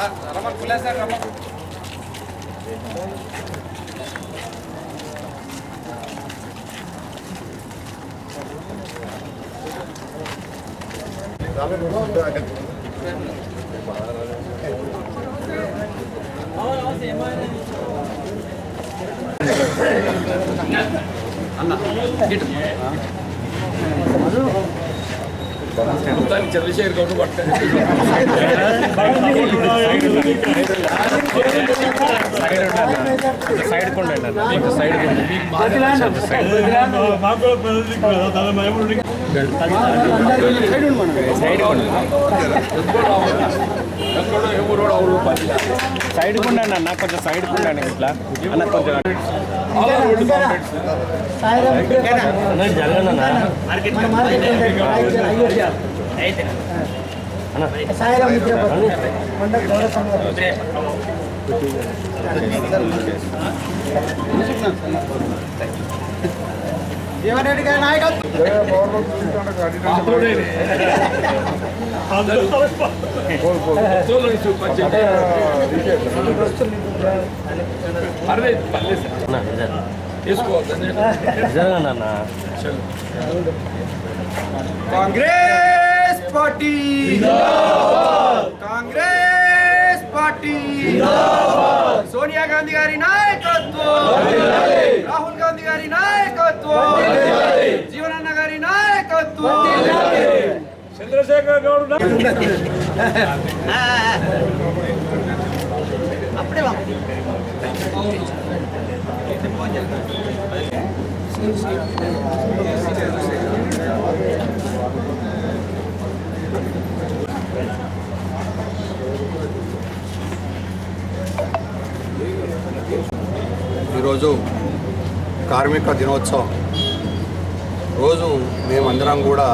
రమణ పులేసారు రమణ అన్న చంద్రశేఖర్ గౌడ్ పట్టారు సైడ్ కొండండి అన్న సైడ్ సైడ్ ఎవరు ఎవరు పని సైడ్ కొండండి అన్న కొంచెం సైడ్ కొండండి ఇట్లా అన్న కొంచెం అన్న జరగనన్నా అన్న జరగనన్న కాంగ్రెస్ పార్టీ కాంగ్రెస్ పార్టీ. సోనియా గాంధీ గారి నాయకత్వం. రాహుల్ గాంధీ గారి నాయకత్వం. జీవనన్న గారి నాయకత్వం. చంద్రశేఖర్ గౌడ్ రోజు కార్మిక దినోత్సవం. రోజు మేమందరం కూడా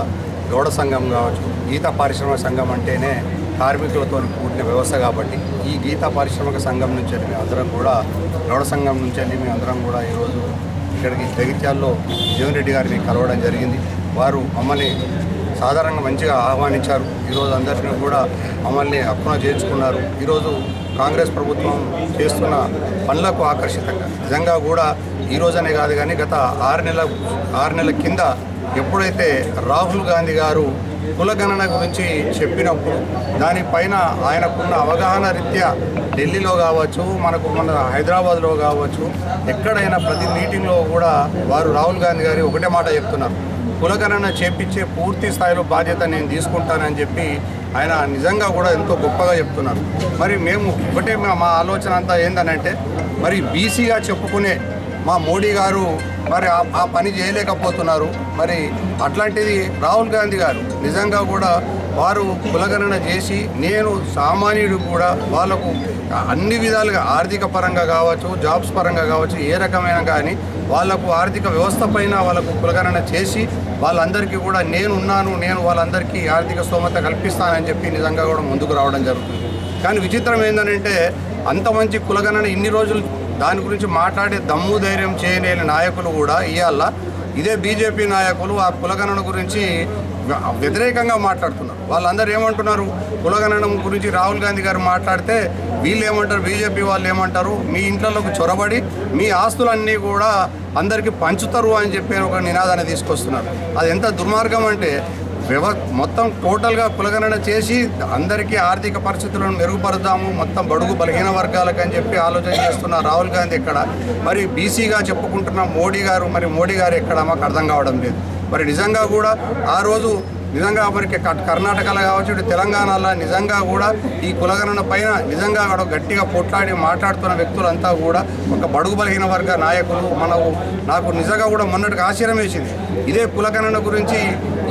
గౌడ సంఘం కావచ్చు గీత పారిశ్రామిక సంఘం అంటేనే కార్మికులతో కూడిన వ్యవస్థ కాబట్టి ఈ గీత పారిశ్రామిక సంఘం నుంచి వెళ్ళి మేమందరం కూడా గౌడ సంఘం నుంచి వెళ్ళి మేమందరం కూడా ఈరోజు ఇక్కడికి జగిత్యాల్లో జీవన్ రెడ్డి గారిని కలవడం జరిగింది. వారు మమ్మల్ని సాధారణంగా మంచిగా ఆహ్వానించారు. ఈరోజు అందరినీ కూడా మమ్మల్ని అప్పున చేర్చుకున్నారు ఈరోజు కాంగ్రెస్ ప్రభుత్వం చేస్తున్న పనులకు ఆకర్షితంగా. నిజంగా కూడా ఈ రోజనే కాదు కానీ గత ఆరు నెలల ఆరు నెలల కింద ఎప్పుడైతే రాహుల్ గాంధీ గారు కులగణన గురించి చెప్పినప్పుడు దానిపైన ఆయనకున్న అవగాహన రీత్యా ఢిల్లీలో కావచ్చు మనకు మన హైదరాబాద్లో కావచ్చు ఎక్కడైనా ప్రతి మీటింగ్లో కూడా వారు రాహుల్ గాంధీ గారి ఒకటే మాట చెప్తున్నారు. కులగణన చేపించే పూర్తి స్థాయిలో బాధ్యత నేను తీసుకుంటానని చెప్పి ఆయన నిజంగా కూడా ఎంతో గొప్పగా చెప్తున్నారు. మరి మేము ఒకటే మా- ఆలోచన అంతా ఏంటనంటే మరి బీసీగా చెప్పుకునే మా మోడీ గారు మరి ఆ- ఆ పని చేయలేకపోతున్నారు. మరి అట్లాంటిది రాహుల్ గాంధీ గారు నిజంగా కూడా వారు కులగణన చేసి నేను సామాన్యుడు కూడా వాళ్ళకు అన్ని విధాలుగా ఆర్థిక పరంగా కావచ్చు జాబ్స్ పరంగా కావచ్చు ఏ రకమైన కానీ వాళ్ళకు ఆర్థిక వ్యవస్థ పైన వాళ్ళకు కులగణన చేసి వాళ్ళందరికీ కూడా నేను ఉన్నాను నేను వాళ్ళందరికీ ఆర్థిక స్తోమత కల్పిస్తానని చెప్పి నిజంగా కూడా ముందుకు రావడం జరుగుతుంది. కానీ విచిత్రం ఏంటంటే అంత మంచి కులగణన ఇన్ని రోజులు దాని గురించి మాట్లాడే దమ్ము ధైర్యం చేయలేని నాయకులు కూడా ఇవాళ ఇదే బీజేపీ నాయకులు ఆ కులగణన గురించి వ్యతిరేకంగా మాట్లాడుతున్నారు. వాళ్ళందరూ ఏమంటున్నారు? కులగణనం గురించి రాహుల్ గాంధీ గారు మాట్లాడితే వీళ్ళు ఏమంటారు బీజేపీ వాళ్ళు ఏమంటారు మీ ఇంట్లోకి చొరబడి మీ ఆస్తులన్నీ కూడా అందరికీ పంచుతారు అని చెప్పి ఒక నినాదాన్ని తీసుకొస్తున్నారు. అది ఎంత దుర్మార్గం అంటే వ్యవ మొత్తం టోటల్గా కులగణన చేసి అందరికీ ఆర్థిక పరిస్థితులను మెరుగుపరుద్దాము మొత్తం బడుగు బలహీన వర్గాలకు అని చెప్పి ఆలోచన చేస్తున్న రాహుల్ గాంధీ ఎక్కడ? మరి బీసీగా చెప్పుకుంటున్న మోడీ గారు మరి మోడీ గారు ఎక్కడ? మాకు అర్థం కావడం లేదు. మరి నిజంగా కూడా ఆ రోజు నిజంగా మరి కర్ణాటకలో కావచ్చు ఇటు తెలంగాణలో నిజంగా కూడా ఈ కులగణన పైన నిజంగా కూడా గట్టిగా పొట్లాడి మాట్లాడుతున్న వ్యక్తులంతా కూడా ఒక బడుగు బలహీన వర్గ నాయకులు మనకు నాకు నిజంగా కూడా మొన్నటికి ఆశ్చర్యం వేసింది. ఇదే కులగణన గురించి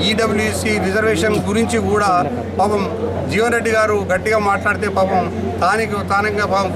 ఈడబ్ల్యూసి రిజర్వేషన్ గురించి కూడా పాపం జీవన్ రెడ్డి గారు గట్టిగా మాట్లాడితే పాపం తానికి తానిగా పాపం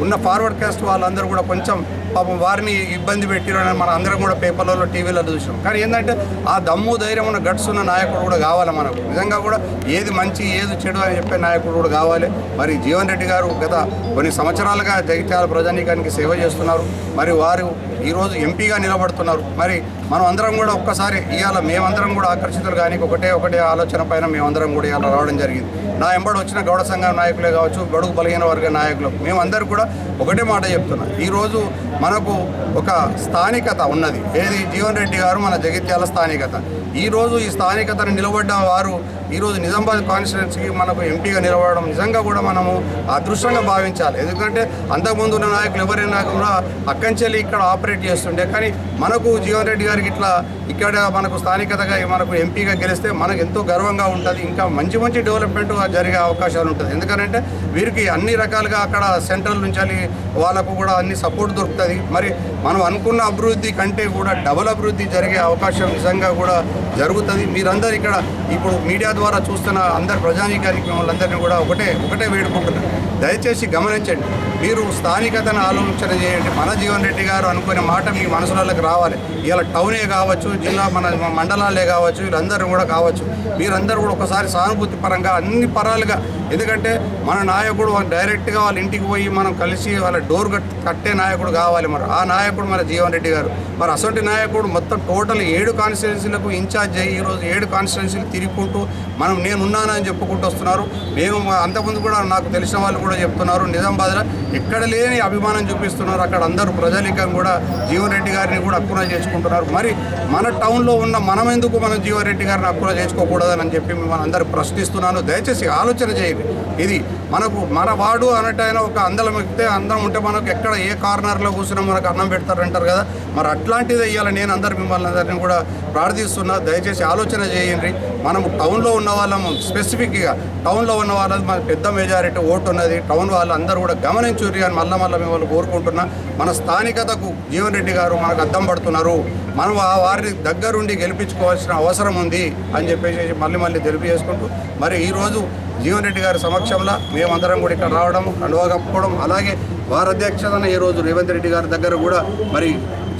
ఉన్న ఫార్వర్డ్ కాస్ట్ వాళ్ళందరూ కూడా కొంచెం పాపం వారిని ఇబ్బంది పెట్టిరు అని మన అందరం కూడా పేపర్లలో టీవీలలో చూసాం కానీ ఏంటంటే ఆ దమ్ము ధైర్యం ఉన్న గట్స్ ఉన్న నాయకుడు కూడా కావాలి మనకు. నిజంగా కూడా ఏది మంచి ఏది చెడు అని చెప్పే నాయకుడు కూడా కావాలి. మరి జీవన్ రెడ్డి గారు గత కొన్ని సంవత్సరాలుగా జగిత్యాల ప్రజానీకానికి సేవ చేస్తున్నారు. మరి వారు ఈరోజు ఎంపీగా నిలబడుతున్నారు. మరి మనం అందరం కూడా ఒక్కసారి ఇవాళ మేమందరం కూడా ఆకర్షితులు కానీ ఒకటే ఒకటే ఆలోచన పైన మేమందరం కూడా ఇవాళ రావడం జరిగింది. నా ఎంబడి వచ్చిన గౌడ సంఘం నాయకులే కావచ్చు గడువు బలహీన వర్గ నాయకులు. మేమందరూ కూడా ఒకటే మాట చెప్తున్నాం. ఈరోజు మనకు ఒక స్థానికత ఉన్నది. ఏది? జీవన్ రెడ్డి గారు మన జగిత్యాల స్థానికత. ఈరోజు ఈ స్థానికతను నిలబడ్డ వారు ఈరోజు నిజామాబాద్ కాన్స్టిట్యున్సీకి మనకు ఎంపీగా నిలబడడం నిజంగా కూడా మనము అదృష్టంగా భావించాలి. ఎందుకంటే అంతకుముందు ఉన్న నాయకులు ఎవరైనా కూడా అక్కంచెల్లి ఇక్కడ ఆపరేట్ చేస్తుండే. కానీ మనకు జీవన్ రెడ్డి గారికి ఇట్లా ఇక్కడ మనకు స్థానికతగా మనకు ఎంపీగా గెలిస్తే మనకు ఎంతో గర్వంగా ఉంటుంది. ఇంకా మంచి మంచి డెవలప్మెంట్ జరిగే అవకాశాలు ఉంటుంది. ఎందుకంటే వీరికి అన్ని రకాలుగా అక్కడ సెంట్రల్ నుంచి వెళ్ళి వాళ్ళకు కూడా అన్ని సపోర్ట్ దొరుకుతుంది. మరి మనం అనుకున్న అభివృద్ధి కంటే కూడా డబుల్ అభివృద్ధి జరిగే అవకాశం నిజంగా కూడా జరుగుతుంది. మీరందరూ ఇక్కడ ఇప్పుడు మీడియా ద్వారా చూస్తున్న అందరు ప్రజానీకానికి వాళ్ళందరినీ కూడా ఒకటే ఒకటే వేడుకుంటున్నారు. దయచేసి గమనించండి. మీరు స్థానికతను ఆలోచన చేయండి. మన జీవన్ రెడ్డి గారు అనుకునే మాట మీ మనసులకి రావాలి. ఇలా టౌనే కావచ్చు జిల్లా మన మండలాలే కావచ్చు వీళ్ళందరూ కూడా కావచ్చు. మీరందరూ కూడా ఒకసారి సానుభూతి పరంగా అన్ని పరాలుగా ఎందుకంటే మన నాయకుడు డైరెక్ట్గా వాళ్ళ ఇంటికి పోయి మనం కలిసి వాళ్ళ డోర్ కట్టే నాయకుడు కావాలి మరి. ఆ నాయకుడు మన జీవన్ రెడ్డి గారు. మరి అసొంటి నాయకుడు మొత్తం టోటల్ ఏడు కాన్స్టిట్యున్సీలకు ఇన్ఛార్జ్ అయ్యి ఈరోజు ఏడు కాన్స్టిట్యున్సీలు తిరుగుకుంటూ మనం నేను ఉన్నానని చెప్పుకుంటూ వస్తున్నారు. నేను అంతకుముందు కూడా నాకు తెలిసిన వాళ్ళు కూడా చెప్తున్నారు. నిజామాబాద్లో ఎక్కడ లేని అభిమానం చూపిస్తున్నారు. అక్కడ అందరూ ప్రజాలికం కూడా జీవన్ రెడ్డి గారిని కూడా అక్కున చేసుకుంటున్నారు. మరి మన టౌన్లో ఉన్న మనం ఎందుకు మనం జీవన్ రెడ్డి గారిని అక్కున చేసుకోకూడదని చెప్పి మిమ్మల్ని అందరూ ప్రశ్నిస్తున్నాను. దయచేసి ఆలోచన చేయండి. ఇది మనకు మన వాడు అన్నట్టయినా ఒక అందలం ఎక్కితే అందరం ఉంటే మనకు ఎక్కడ ఏ కార్నర్లో కూర్చున్నా మనకు అన్నం పెడతారంటారు కదా. మరి అట్లాంటిది వేయాలి నేను అందరు మిమ్మల్ని అందరినీ కూడా ప్రార్థిస్తున్నా. దయచేసి ఆలోచన చేయండి. మనం టౌన్లో ఉన్న వాళ్ళం స్పెసిఫిక్గా. టౌన్లో ఉన్న వాళ్ళది మన పెద్ద మెజారిటీ ఓటు ఉన్నది. టౌన్ వాళ్ళందరూ కూడా గమనించుర్రి అని మళ్ళీ మళ్ళీ మిమ్మల్ని కోరుకుంటున్నా. మన స్థానికతకు జీవన్ రెడ్డి గారు మనకు అద్దం పడుతున్నారు. మనం ఆ వారిని దగ్గరుండి గెలిపించుకోవాల్సిన అవసరం ఉంది అని చెప్పేసి మళ్ళీ మళ్ళీ తెలియజేసుకుంటూ. మరి ఈరోజు జీవన్ రెడ్డి గారి సమక్షంలో మేమందరం కూడా ఇక్కడ రావడం కండువా కప్పుకోవడం అలాగే వారి అధ్యక్షతన ఈ రోజు రేవంత్ రెడ్డి గారి దగ్గర కూడా మరి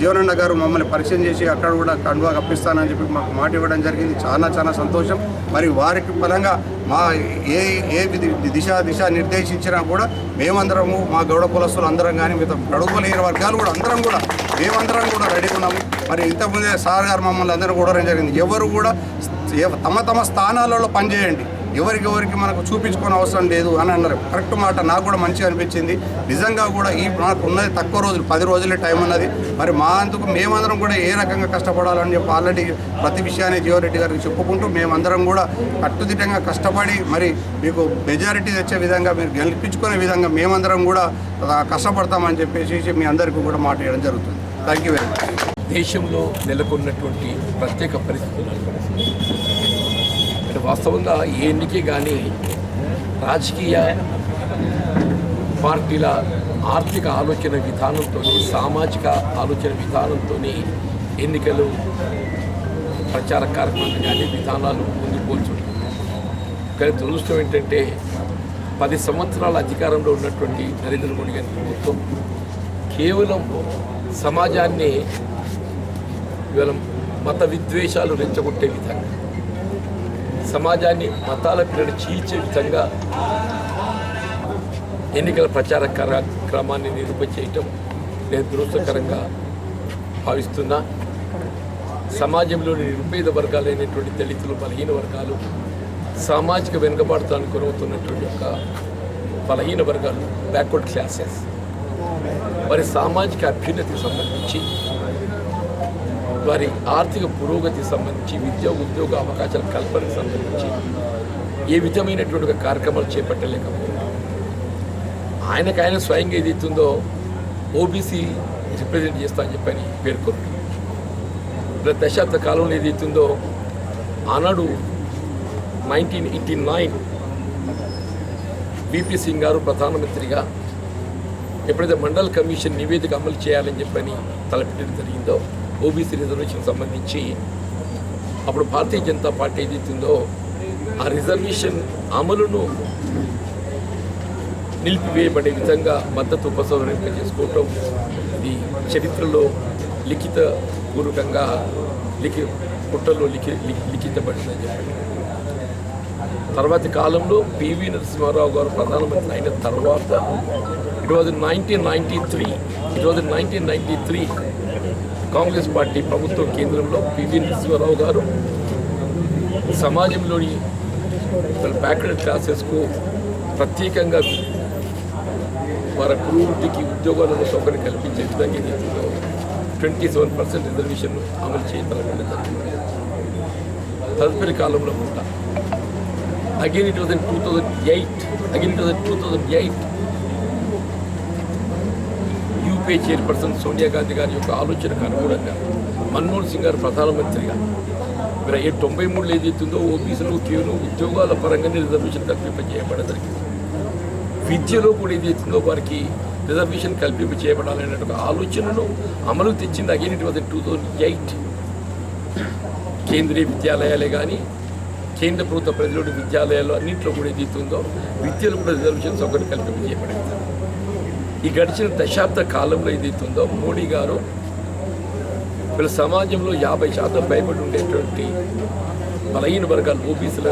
జీవనన్న గారు మమ్మల్ని పరిచయం చేసి అక్కడ కూడా కండువా కప్పిస్తానని చెప్పి మాకు మాట ఇవ్వడం జరిగింది. చాలా చాలా సంతోషం. మరి వారికి పరంగా మా ఏ ఏ దిశ దిశ నిర్దేశించినా కూడా మేమందరము మా గౌడ కులస్తులు అందరం కానీ మిగతా గడుపు లేని వర్గాలు కూడా అందరం కూడా మేమందరం కూడా రెడీ ఉన్నాము. మరి ఇంతకుముందే సార్ గారు మమ్మల్ని అందరూ కూడా జరిగింది. ఎవరు కూడా తమ తమ స్థానాలలో పనిచేయండి. ఎవరికి ఎవరికి మనకు చూపించుకోని అవసరం లేదు అని అన్నారు. కరెక్ట్ మాట నాకు కూడా మంచిగా అనిపించింది. నిజంగా కూడా ఈ మనకు ఉన్నది తక్కువ రోజులు పది రోజులే టైం ఉన్నది. మరి మా అందుకు మేమందరం కూడా ఏ రకంగా కష్టపడాలని చెప్పి ఆల్రెడీ ప్రతి విషయాన్ని జీవారెడ్డి గారికి చెప్పుకుంటూ మేమందరం కూడా కట్టుదిట్టంగా కష్టపడి మరి మీకు మెజారిటీ తెచ్చే విధంగా మీరు గెలిపించుకునే విధంగా మేమందరం కూడా కష్టపడతామని చెప్పేసి మీ అందరికీ కూడా మాట ఇవ్వడం జరుగుతుంది. థ్యాంక్ యూ వెరీ మచ్ దేశంలో నెలకొన్నటువంటి ప్రత్యేక పరిస్థితులు వాస్తవంగా ఈ ఎన్నికే కానీ రాజకీయ పార్టీల ఆర్థిక ఆలోచన విధానంతో సామాజిక ఆలోచన విధానంతో ఎన్నికలు ప్రచార కార్యక్రమాలు కానీ విధానాలు ముందుకు పోల్చుంటాయి కానీ దురదృష్టం ఏంటంటే పది సంవత్సరాల అధికారంలో ఉన్నటువంటి నరేంద్ర మోడీ గారి ప్రభుత్వం కేవలం సమాజాన్ని ఇవాళ మత విద్వేషాలు రెచ్చగొట్టే విధంగా సమాజాన్ని మతాల పిల్లలు చీల్చే విధంగా ఎన్నికల ప్రచార కార్యక్రమాన్ని నిరూపించేయటం నేను దురదృష్టకరంగా భావిస్తున్నా. సమాజంలోని నిరుపేద వర్గాలైనటువంటి దళితులు బలహీన వర్గాలు సామాజిక వెనుకబాటుతానికి గురవుతున్నటువంటి ఒక బలహీన వర్గాలు బ్యాక్వర్డ్ క్లాసెస్ మరి సామాజిక అభ్యున్నతికి సంబంధించి వారి ఆర్థిక పురోగతి సంబంధించి విద్య ఉద్యోగ అవకాశాల కల్పనకు సంబంధించి ఏ విధమైనటువంటి కార్యక్రమాలు చేపట్టలేకపోతున్నారు ఆయనకు ఆయన స్వయంగా ఏది ఇస్తుందో ఓబీసీ రిప్రజెంట్ చేస్తా అని చెప్పని పేర్కొన్నాడు. ఇలా దశాబ్ద కాలంలో ఏది ఇస్తుందో ఆనాడు nineteen eighty nine V P Singh గారు ప్రధానమంత్రిగా ఎప్పుడైతే మండల్ కమిషన్ నివేదిక అమలు చేయాలని చెప్పని తలపెట్టడం జరిగిందో ఓబీసీ రిజర్వేషన్ సంబంధించి అప్పుడు భారతీయ జనతా పార్టీ ఏదైతుందో ఆ రిజర్వేషన్ అమలును నిలిపివేయబడే విధంగా మద్దతు ఉపసంహరింప చేసుకోవటం ఇది చరిత్రలో లిఖిత పూర్వకంగా లిఖి పుట్టలో లిఖి లి- లిఖితపడిందని చెప్పండి. తర్వాతి కాలంలో పివి నరసింహారావు గారు ప్రధానమంత్రి అయిన తర్వాత it was nineteen ninety three it was nineteen ninety three Congress party ప్రభుత్వం కేంద్రంలో పివి నరసింహారావు గారు సమాజంలోని బ్యాక్వర్డ్ క్లాసెస్కు ప్రత్యేకంగా వారి అభివృద్ధికి ఉద్యోగాలను సౌకర్యం కల్పించే విధంగా ఏదైతుందో ట్వంటీ సెవెన్ పర్సెంట్ రిజర్వేషన్ అమలు చేయగలగడం జరిగింది తదుపరి కాలంలో కూడా again it was in two thousand eight again it was in two thousand eight UPA chairperson Sonia Gandhi గారి యొక్క ఆలోచనకు అనుగుణంగా మన్మోహన్ సింగ్ గారు ప్రధానమంత్రిగా. మరి ఏ తొంభై మూడులో ఏదైతుందో ఓబీసీలు కేవలం ఉద్యోగాల పరంగానే రిజర్వేషన్ కల్పింప జరిగింది విద్యలో కూడా ఏదైతుందో వారికి రిజర్వేషన్ కల్పింప చేయబడాలనే ఒక ఆలోచనను అమలు తెచ్చింది again it was two thousand eight. కేంద్రీయ విద్యాలయాలే కానీ కేంద్ర ప్రభుత్వ ప్రజలు విద్యాలయాలు అన్నింటిలో కూడా ఏదైతుందో విద్యలో కూడా రిజర్వేషన్ సౌకర్యం కల్పింప చేయబడింది ఈ గడిచిన దశాబ్ద కాలంలో ఏదైతుందో మోడీ గారు వీళ్ళ సమాజంలో యాభై శాతం భయపడి ఉండేటువంటి బలహీన వర్గాలు ఓబీసీల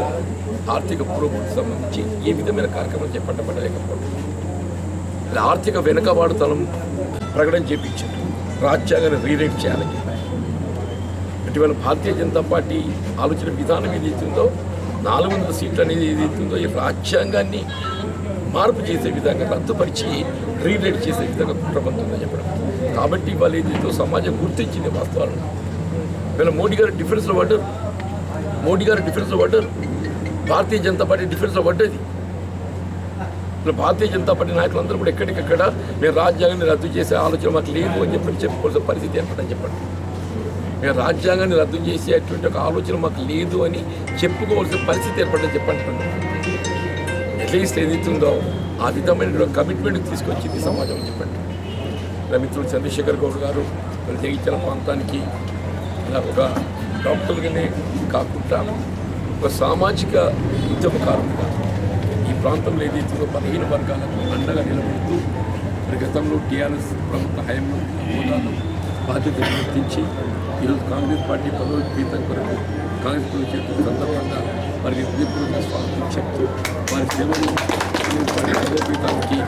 ఆర్థిక పురోగతికి సంబంధించి ఏ విధమైన కార్యక్రమం చేపట్టబడలేకపోవడం ఇలా ఆర్థిక వెనుకబాటుతనం ప్రకటన చేపించారు రాజ్యాంగాన్ని రీరేట్ చేయాలని చెప్పారు. ఇటీవల భారతీయ జనతా పార్టీ ఆలోచన విధానం ఏదైతుందో నాలుగు వందల సీట్లు అనేది ఏదైతుందో ఈ రాజ్యాంగాన్ని మార్పు చేసే విధంగా రద్దుపరిచి రీలేట్ చేసే విధంగా కుట్రపడుతుందని చెప్పడం. కాబట్టి వాళ్ళు ఏదైతే సమాజం గుర్తించింది వాస్తవాలను వీళ్ళ మోడీ గారు డిఫెన్స్లో పడ్డారు. మోడీ గారు డిఫెన్స్లో పడ్డారు. భారతీయ జనతా పార్టీ డిఫెన్స్లో పడ్డది. భారతీయ జనతా పార్టీ నాయకులందరూ కూడా ఎక్కడికక్కడ మేము రాజ్యాంగాన్ని రద్దు చేసే ఆలోచన మాకు లేదు అని చెప్పి చెప్పుకోవాల్సిన పరిస్థితి ఏర్పడని చెప్పండి. మేము రాజ్యాంగాన్ని రద్దు చేసేటువంటి ఒక ఆలోచన మాకు లేదు అని చెప్పుకోవాల్సిన పరిస్థితి ఏర్పడని చెప్పంటున్నాను అట్లీస్ట్ ఏదైతుందో ఆ విధమైన కమిట్మెంట్ తీసుకొచ్చింది సమాజం చెప్పండి. ఇలా మిత్రుడు చంద్రశేఖర్ గౌడ్ గారు మన జగిత్యాల ప్రాంతానికి ఇలా ఒక డాక్టర్గానే కాకుండా ఒక సామాజిక ఉద్యమకారులుగా ఈ ప్రాంతంలో ఏదైతుందో బలహీన వర్గాలకు అండగా నిలబడుతూ మరి గతంలో టీఆర్ఎస్ ప్రభుత్వ హయాంలో హోదాలో బాధ్యత గుర్తించి ఈరోజు కాంగ్రెస్ పార్టీ పదోపీతం కొరకు కాంగ్రెస్ ప్రభుత్వం చేస్తున్న సందర్భంగా వారికి హృదయపూర్వక స్వాగతం చెప్తూ వారి సేవలు కాంగ్రెస్ పార్టీ పదోపీతానికి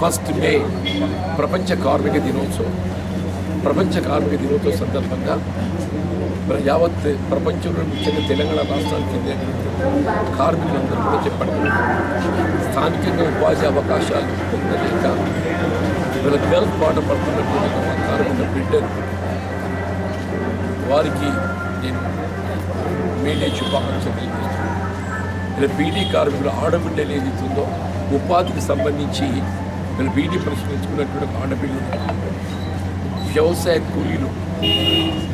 ఫస్ట్ మే ప్రపంచ కార్మిక దినోత్సవం ప్రపంచ కార్మిక దినోత్సవం సందర్భంగా మరి యావత్ ప్రపంచంలో ముఖ్యంగా తెలంగాణ రాష్ట్రానికి చెందినటువంటి కార్మికులందరూ కూడా చెప్పండి స్థానికంగా ఉపాధి అవకాశాలు పొందలేక వీళ్ళ గల్ఫ్ పాట పడుతున్నటువంటి ఒక కార్మిక బిడ్డలు వారికి నేను మీడియా శుభాకాంక్షలు తెలియజేస్తున్నాను. ఇలా బీడీ కార్మికులు ఆడబిడ్డ ఏదైతుందో ఉపాధికి సంబంధించి వీళ్ళు బీడీ ప్రశ్నించుకున్నటువంటి ఆడబిడ్డలు వ్యవసాయ కూలీలు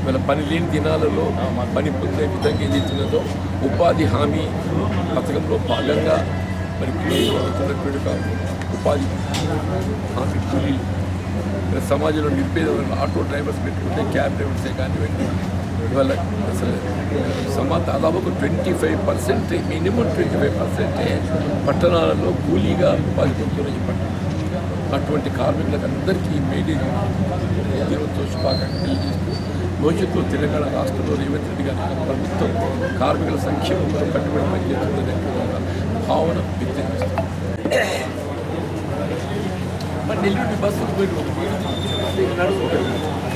వీళ్ళ పని లేని దినాలలో పని పొందే విధంగా ఏదైతున్నదో ఉపాధి హామీ పథకంలో భాగంగా మరి కూలీలు అవుతున్నటువంటి ఉపాధి హామీ కూలీలు. సమాజంలో నిరుపేద ఆటో డ్రైవర్స్ పెట్టుకుంటే క్యాబ్ డ్రైవర్సే కానివ్వండి. ఇవాళ అసలు సమా దాదాపు twenty five percent minimum twenty five percent పట్టణాలలో కూలీగా ఉపాధి పొందుతున్న పట్టణం. అటువంటి కార్మికులకు అందరికీ మేడే దినోత్సవ శుభాకాంక్షలు చేస్తూ భవిష్యత్తులో తెలంగాణ రాష్ట్రంలో రేవంత్ రెడ్డి గారి ప్రభుత్వం కార్మికుల సంక్షేమంలో కట్టుబడి పనిచేస్తుందనే భావన వ్యక్తం చేస్తుంది మరి నెల్లూరు బస్సులు పోయి నడుచుకుంటారు